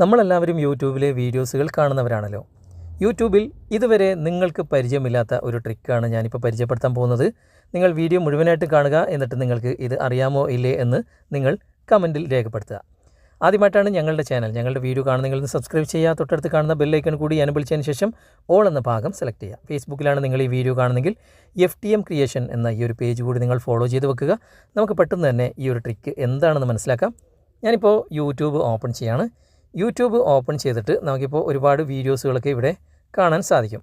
നമ്മളെല്ലാവരും യൂട്യൂബിലെ വീഡിയോസുകൾ കാണുന്നവരാണല്ലോ. യൂട്യൂബിൽ ഇതുവരെ നിങ്ങൾക്ക് പരിചയമില്ലാത്ത ഒരു ട്രിക്കാണ് ഞാനിപ്പോൾ പരിചയപ്പെടുത്താൻ പോകുന്നത്. നിങ്ങൾ വീഡിയോ മുഴുവനായിട്ട് കാണുക എന്നിട്ട് നിങ്ങൾക്ക് ഇത് അറിയാമോ ഇല്ലേ എന്ന് നിങ്ങൾ കമന്റിൽ രേഖപ്പെടുത്തുക. ആദ്യമായിട്ടാണ് ഞങ്ങളുടെ ചാനൽ. ഞങ്ങളുടെ വീഡിയോ കാണുന്ന നിങ്ങൾ സബ്സ്ക്രൈബ് ചെയ്യുക. തൊട്ടടുത്ത് കാണുന്ന ബെല്ലൈക്കൺ കൂടി അനുബന്ധിച്ചതിന് ശേഷം ഓൾ എന്ന ഭാഗം സെലക്ട് ചെയ്യുക. ഫേസ്ബുക്കിലാണ് നിങ്ങൾ ഈ വീഡിയോ കാണുന്നെങ്കിൽ എഫ് ടി എം ക്രിയേഷൻ എന്ന ഈ ഒരു പേജ് കൂടി നിങ്ങൾ ഫോളോ ചെയ്ത് വെക്കുക. നമുക്ക് പെട്ടെന്ന് തന്നെ ഈ ഒരു ട്രിക്ക് എന്താണെന്ന് മനസ്സിലാക്കാം. ഞാനിപ്പോൾ യൂട്യൂബ് ഓപ്പൺ ചെയ്യാണ്. യൂട്യൂബ് ഓപ്പൺ ചെയ്തിട്ട് നമുക്കിപ്പോൾ ഒരുപാട് വീഡിയോസുകളൊക്കെ ഇവിടെ കാണാൻ സാധിക്കും.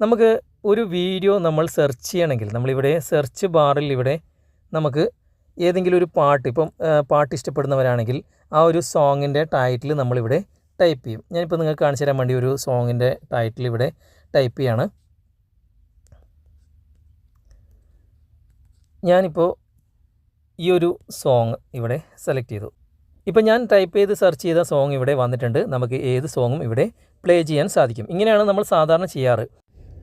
നമുക്ക് ഒരു വീഡിയോ നമ്മൾ സെർച്ച് ചെയ്യണമെങ്കിൽ നമ്മളിവിടെ സെർച്ച് ബാറിൽ ഇവിടെ നമുക്ക് ഏതെങ്കിലും ഒരു പാട്ട് ഇപ്പം പാട്ട് ഇഷ്ടപ്പെടുന്നവരാണെങ്കിൽ ആ ഒരു സോങ്ങിന്റെ ടൈറ്റിൽ നമ്മളിവിടെ ടൈപ്പ് ചെയ്യും. ഞാനിപ്പോൾ നിങ്ങൾക്ക് കാണിച്ചു തരാൻ വേണ്ടി ഒരു സോങ്ങിന്റെ ടൈറ്റിൽ ഇവിടെ ടൈപ്പ് ചെയ്യാണ്. ഞാനിപ്പോൾ ഈ ഒരു സോങ് ഇവിടെ സെലക്ട് ചെയ്തു. ഇപ്പം ഞാൻ ടൈപ്പ് ചെയ്ത് സെർച്ച് ചെയ്ത സോങ് ഇവിടെ വന്നിട്ടുണ്ട്. നമുക്ക് ഏത് സോങ്ങും ഇവിടെ പ്ലേ ചെയ്യാൻ സാധിക്കും. ഇങ്ങനെയാണ് നമ്മൾ സാധാരണ ചെയ്യാറ്.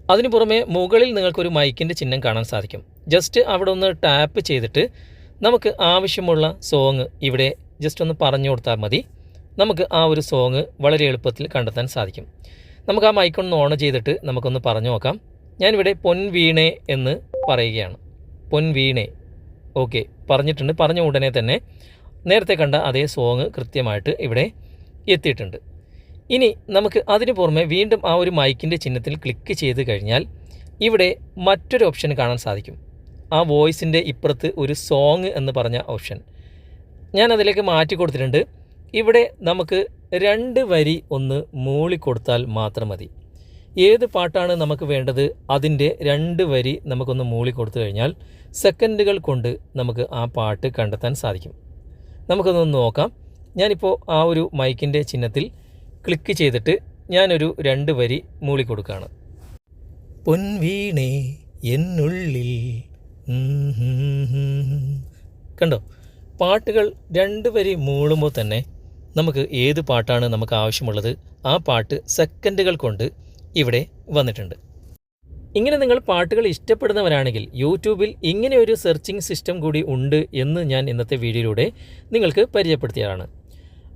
അതിനു പുറമെ മുകളിൽ നിങ്ങൾക്കൊരു മൈക്കിന്റെ ചിഹ്നം കാണാൻ സാധിക്കും. ജസ്റ്റ് അവിടെ ഒന്ന് ടാപ്പ് ചെയ്തിട്ട് നമുക്ക് ആവശ്യമുള്ള സോങ് ഇവിടെ ജസ്റ്റ് ഒന്ന് പറഞ്ഞു കൊടുത്താൽ മതി. നമുക്ക് ആ ഒരു സോങ് വളരെ എളുപ്പത്തിൽ കണ്ടെത്താൻ സാധിക്കും. നമുക്ക് ആ മൈക്കൊന്ന് ഓൺ ചെയ്തിട്ട് നമുക്കൊന്ന് പറഞ്ഞു നോക്കാം. ഞാനിവിടെ പൊൻവീണേ എന്ന് പറയുകയാണ്. പൊൻവീണേ ഓക്കെ പറഞ്ഞിട്ടുണ്ട്. പറഞ്ഞ ഉടനെ തന്നെ നേരത്തെ കണ്ട അതേ സോങ് കൃത്യമായിട്ട് ഇവിടെ എത്തിയിട്ടുണ്ട്. ഇനി നമുക്ക് അതിന് പുറമെ വീണ്ടും ആ ഒരു മൈക്കിന്റെ ചിഹ്നത്തിൽ ക്ലിക്ക് ചെയ്ത് കഴിഞ്ഞാൽ ഇവിടെ മറ്റൊരു ഓപ്ഷൻ കാണാൻ സാധിക്കും. ആ വോയിസിന്റെ ഇപ്പുറത്ത് ഒരു സോങ് എന്ന് പറഞ്ഞ ഓപ്ഷൻ ഞാൻ അതിലേക്ക് മാറ്റി കൊടുത്തിട്ടുണ്ട്. ഇവിടെ നമുക്ക് രണ്ട് വരി ഒന്ന് മൂളി കൊടുത്താൽ മാത്രം മതി. ഏത് പാട്ടാണ് നമുക്ക് വേണ്ടത്? അതിന്റെ രണ്ട് വരി നമുക്കൊന്ന് മൂളി കൊടുത്തു കഴിഞ്ഞാൽ സെക്കൻഡുകൾ കൊണ്ട് നമുക്ക് ആ പാട്ട് കണ്ടെത്താൻ സാധിക്കും. നമുക്കൊന്ന് നോക്കാം. ഞാനിപ്പോൾ ആ ഒരു മൈക്കിന്റെ ചിഹ്നത്തിൽ ക്ലിക്ക് ചെയ്തിട്ട് ഞാനൊരു രണ്ട് വരി മൂളി കൊടുക്കുകയാണ് പൊൻവീണേ എന്നുള്ളിൽ. കണ്ടോ? പാട്ടുകൾ രണ്ട് വരി മൂളുമ്പോൾ തന്നെ നമുക്ക് ഏത് പാട്ടാണ് നമുക്ക് ആവശ്യമുള്ളത് ആ പാട്ട് സെക്കൻഡുകൾ കൊണ്ട് ഇവിടെ വന്നിട്ടുണ്ട്. ഇങ്ങനെ നിങ്ങൾ പാട്ടുകൾ ഇഷ്ടപ്പെടുന്നവരാണെങ്കിൽ യൂട്യൂബിൽ ഇങ്ങനെ ഒരു സെർച്ചിങ് സിസ്റ്റം കൂടി ഉണ്ട് എന്ന് ഞാൻ ഇന്നത്തെ വീഡിയോയിലൂടെ നിങ്ങൾക്ക് പരിചയപ്പെടുത്തിയതാണ്.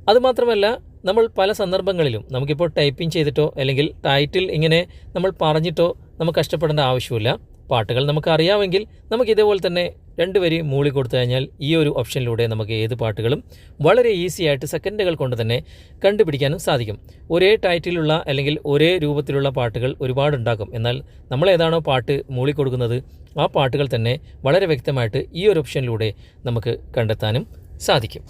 അതുമാത്രമല്ല നമ്മൾ പല സന്ദർഭങ്ങളിലും നമുക്കിപ്പോൾ ടൈപ്പിംഗ് ചെയ്തിട്ടോ അല്ലെങ്കിൽ ടൈറ്റിൽ ഇങ്ങനെ നമ്മൾ പറഞ്ഞിട്ടോ നമുക്ക് കഷ്ടപ്പെടേണ്ട ആവശ്യമില്ല പാട്ടുകൾ നമുക്ക് അറിയാമെങ്കിൽ നമുക്ക് ഇതേപോലെ തന്നെ രണ്ട് വരി മൂളി കൊടുത്തു കഴിഞ്ഞാൽ ഈ ഒരു ഓപ്ഷനിലൂടെ നമുക്ക് ഏത് പാട്ടുകളും വളരെ ഈസി ആയിട്ട് സെക്കൻഡുകൾ കൊണ്ട് തന്നെ കണ്ടുപിടിക്കാനും സാധിക്കും. ഒരേ ടൈറ്റിലുള്ള അല്ലെങ്കിൽ ഒരേ രൂപത്തിലുള്ള പാട്ടുകൾ ഒരുപാടുണ്ടാക്കും എന്നാൽ നമ്മൾ ഏതാണോ പാട്ട് മൂളി കൊടുക്കുന്നത് ആ പാട്ടുകൾ തന്നെ വളരെ വ്യക്തമായിട്ട് ഈ ഒരു ഓപ്ഷനിലൂടെ നമുക്ക് കണ്ടെത്താനും സാധിക്കും.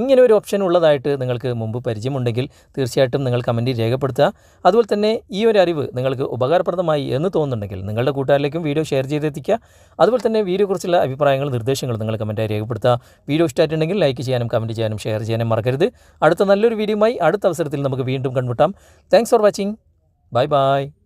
ഇങ്ങനെ ഒരു ഓപ്ഷൻ ഉള്ളതായിട്ട് നിങ്ങൾക്ക് മുമ്പ് പരിചയമുണ്ടെങ്കിൽ തീർച്ചയായിട്ടും നിങ്ങൾ കമന്റിൽ രേഖപ്പെടുത്തുക. അതുപോലെ തന്നെ ഈ ഒരു അറിവ് നിങ്ങൾക്ക് ഉപകാരപ്രദമായി എന്ന് തോന്നുന്നുണ്ടെങ്കിൽ നിങ്ങളുടെ കൂട്ടുകാരിലേക്കും വീഡിയോ ഷെയർ ചെയ്തെത്തിക്കുക. അതുപോലെ തന്നെ വീഡിയോയെക്കുറിച്ചുള്ള അഭിപ്രായങ്ങളും നിർദ്ദേശങ്ങളും നിങ്ങൾ കമന്റായി രേഖപ്പെടുത്തുക. വീഡിയോ ഇഷ്ടമായിട്ടുണ്ടെങ്കിൽ ലൈക്ക് ചെയ്യാനും കമന്റ് ചെയ്യാനും ഷെയർ ചെയ്യാനും മറക്കരുത്. അടുത്ത നല്ലൊരു വീഡിയോയുമായി അടുത്ത അവസരത്തിൽ നമുക്ക് വീണ്ടും കണ്ടുമുട്ടാം. Thanks for watching bye bye